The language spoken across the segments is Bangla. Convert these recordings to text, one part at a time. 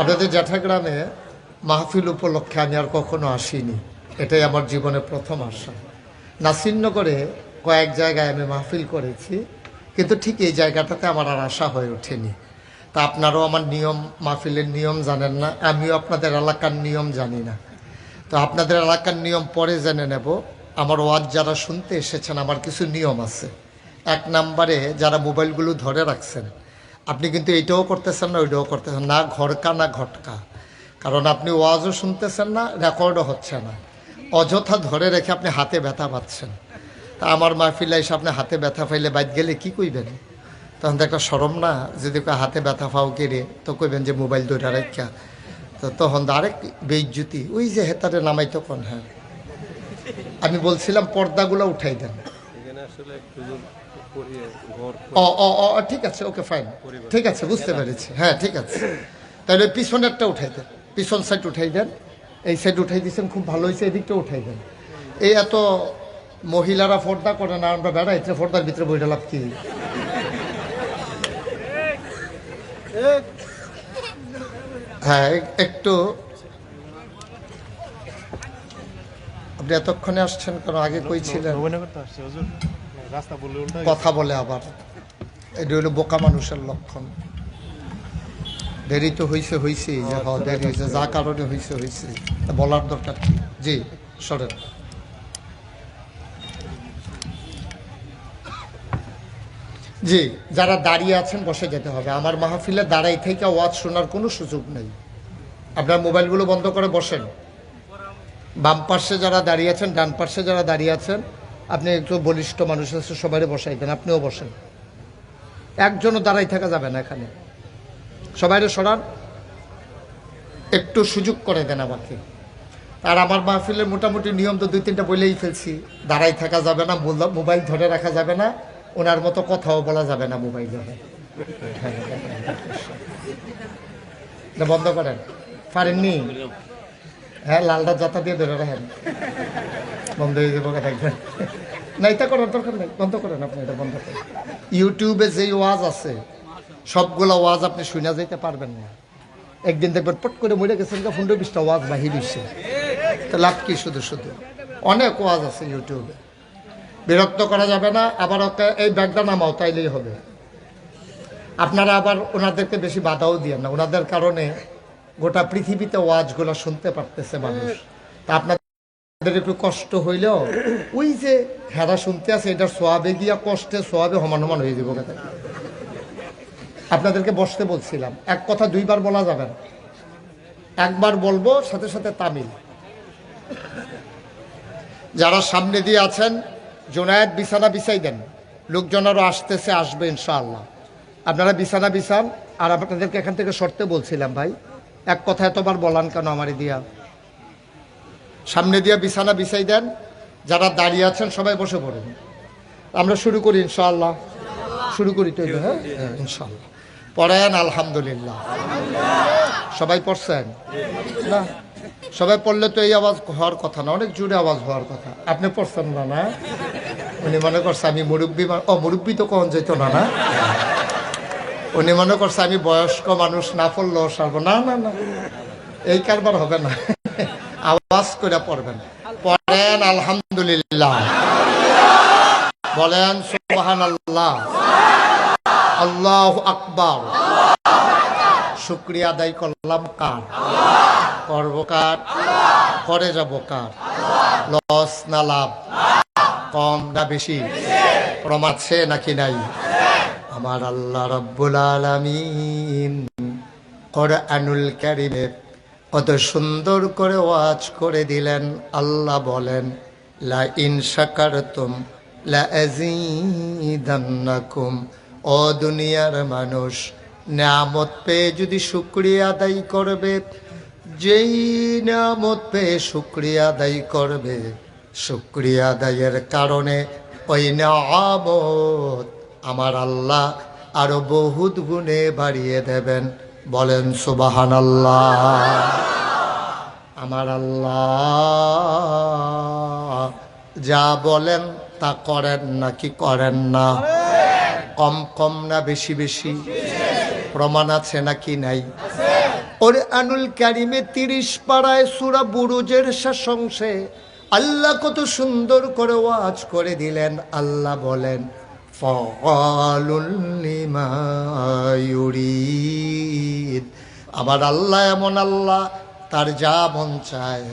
আপনাদের জ্যাঠাগ্রামে মাহফিল উপলক্ষে আমি আর কখনো আসিনি। এটাই আমার জীবনে প্রথম আসা। নাসিরনগরে কয়েক জায়গায় আমি মাহফিল করেছি, কিন্তু ঠিক এই জায়গাটাতে আমার আর আশা হয়ে ওঠেনি। তা আপনারাও আমার নিয়ম, মাহফিলের নিয়ম জানেন না, আমিও আপনাদের এলাকার নিয়ম জানি না। তো আপনাদের এলাকার নিয়ম পরে জেনে নেব। আমার ওয়াজ যারা শুনতে এসেছেন, আমার কিছু নিয়ম আছে। এক নাম্বারে যারা মোবাইলগুলো ধরে রাখছেন আপনি কিন্তু এইটাও করতেছেন না, ওইটাও করতেছেন না। ঘরকা, না ঘটকা। কারণ আপনি ওয়াজও শুনতেছেন না, রেকর্ডও হচ্ছে না। অযথা ধরে রেখে আপনি হাতে ব্যথা পাচ্ছেন। তা আমার মাহফিলে এসে আপনি হাতে ব্যথা পাইলে বাইর গেলে কি কইবেন? তখন তো একটা সরম না, যদি হাতে ব্যথা পাও কেড়ে তো কইবেন যে মোবাইল ধরে রাখা তো তখন আরেক বেইজ্জুতি, ওই যে হেতারে নামাইতো কোন হ্যাঁ? আমি বলছিলাম, পর্দাগুলো উঠাই দেন। ও ও ও ঠিক আছে ওকে ফাইন ঠিক আছে বুঝতে পেরেছি। হ্যাঁ ঠিক আছে। তাহলে পিছনেরটা উঠাই দেন। পিছন সাইড উঠাই দেন। এই সাইড উঠাই দিয়েছেন খুব ভালো হয়েছে এদিকটা উঠাই দেন। এই এত মহিলারা ফর্দা করে না আমরা বেড়াইতে ফর্দার ভিতরে বইটা লাভ কি? হ্যাঁ একটু। আপনি এতক্ষণে আসছেন কারণ আগে কই ছিলেন? কথা বলে আবার। এটা হলো বোকা মানুষের লক্ষণ। দেরি তো হয়েছে হয়েছে যে হ দেরি হয়েছে যা কারণে হয়েছে হয়েছে বলার দরকার কি? জি সরেন। জি যারা দাঁড়িয়ে আছেন বসে যেতে হবে। আমার মাহফিলে দাঁড়াই থেকে ওয়াজ শোনার কোনো সুযোগ নেই। আপনার মোবাইলগুলো বন্ধ করে বসেন। বাম পার্শ্বে যারা দাঁড়িয়ে আছেন ডান পার্শ্বে যারা দাঁড়িয়ে আছেন আপনি একটু বলিষ্ঠ মানুষ আছে সবাই বসাই দেন আপনিও বসেন। একজনও দাঁড়াই থাকা যাবে না এখানে। সবাই সরান। একটু সুযোগ করে দেন আমাকে। আর আমার মাহফিলের মোটামুটি নিয়ম তো দুই তিনটা বলেই ফেলছি। দাঁড়াই থাকা যাবে না মোবাইল ধরে রাখা যাবে না। ওনার মতো কথাও বলা যাবে না মোবাইলে। এটা বন্ধ করেন। পারেননি? হ্যাঁ লালটা যাতা দিয়ে ধরে রাখেন। বন্ধ হয়ে যাব না, এটা করার দরকার নেই, বন্ধ করেন আপনি, এটা বন্ধ করেন। ইউটিউবে যেই ওয়াজ আছে, সবগুলো ওয়াজ আপনি শুনে যেতে পারবেন না। একদিন দেখবেন পট করে মরে গেছেন পনেরো বিশটা ওয়াজ বাহির হয়েছে তো লাভ কি শুধু শুধু? অনেক ওয়াজ আছে ইউটিউবে বিরক্ত করা যাবে না, আবার ওকে এই ব্যাগটা নামাও, তাইলেই হবে। আপনারা আবার ওনাদেরকে বেশি বাধাও দিয়ে না। ওনাদের কারণে গোটা পৃথিবীতে ওয়াজগুলো শুনতে পারতেছে মানুষ। তা আপনাদের একটু কষ্ট হইলেও, ওই যে হেরা শুনতে আছে, এটার সোয়াবে গিয়া কষ্টে সোয়াবে সমান সমান হয়ে যাব কথা আপনাদেরকে বসতে বলছিলাম, এক কথা দুইবার বলা যাবে না। একবার বলব, সাথে সাথে তামিল। যারা সামনে দিয়ে আছেন জোনায়েত বিছানা বিছাই দেন। লোকজন আরও আসতেছে, আসবে ইনশাআল্লাহ। আপনারা বিছানা বিছান, আর আপনাদেরকে এখান থেকে সরতে বলছিলাম ভাই, এক কথা এতবার বলান কেন আমারে দিয়া? সামনে দিয়ে বিছানা বিছাই দেন যারা দাঁড়িয়ে আছেন সবাই বসে পড়েন। আমরা শুরু করি ইনশাআল্লাহ। শুরু করি তো হ্যাঁ? হ্যাঁ, ইনশাআল্লাহ। পড়েন আলহামদুলিল্লাহ। সবাই পড়ছেন? না? সবাই পড়লে তো এই আওয়াজ হওয়ার কথা না অনেক জোরে আওয়াজ হওয়ার কথা। আপনি পড়ছেন না না? উনি মনে করছে আমি মুরব্বী ও মুরব্বী তো কখন যেত না না? উনি মনে করছে আমি বয়স্ক মানুষ না পড়লেও সারবো। না না না। এই কারবার হবে না। আওয়াজ করে পড়বেন। পড়েন, আলহামদুলিল্লাহ। বলেন সুবহান আল্লাহ আল্লাহ আকবর। শুক্রিয়া আদায় করলাম কার? করব কার? করে যাব কার? লস না লাভ? কম না বেশি? প্রমাচ্ছে নাকি নাই? আমার আল্লাহ রব্বুল আলামিন কোরআনুল কারিমে কত সুন্দর করে ওয়াজ করে দিলেন, আল্লাহ বলেন, লা ইন শাকারতুম লা ও দুনিয়ার মানুষ, নিয়ামত পেয়ে যদি শুক্রিয়া আদায় করবে, যেই নামত পেয়ে শুক্রিয়া আদায় করবে, শুক্রিয়া আদায়ের কারণে ওই নিয়ামত আমার আল্লাহ আরও বহুত গুণে বাড়িয়ে দেবেন। বলেন সুবাহান আল্লাহ আমার আল্লাহ যা বলেন তা করেন নাকি করেন না? কম কম না বেশি বেশি? প্রমাণ আছে নাকি নাই? ওর আনুল কারিমে তিরিশ পাড়ায় সুরা বুরুজের শেষাংশে আল্লাহ কত সুন্দর করে ওয়াজ করে দিলেন। আল্লাহ বলেন আবার আল্লাহ এমন আল্লাহ, তার যা মন চায়,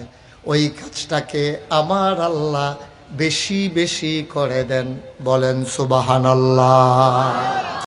ওই কাজটাকে আমার আল্লাহ বেশি বেশি করে দেন, বলেন সুবাহান আল্লাহ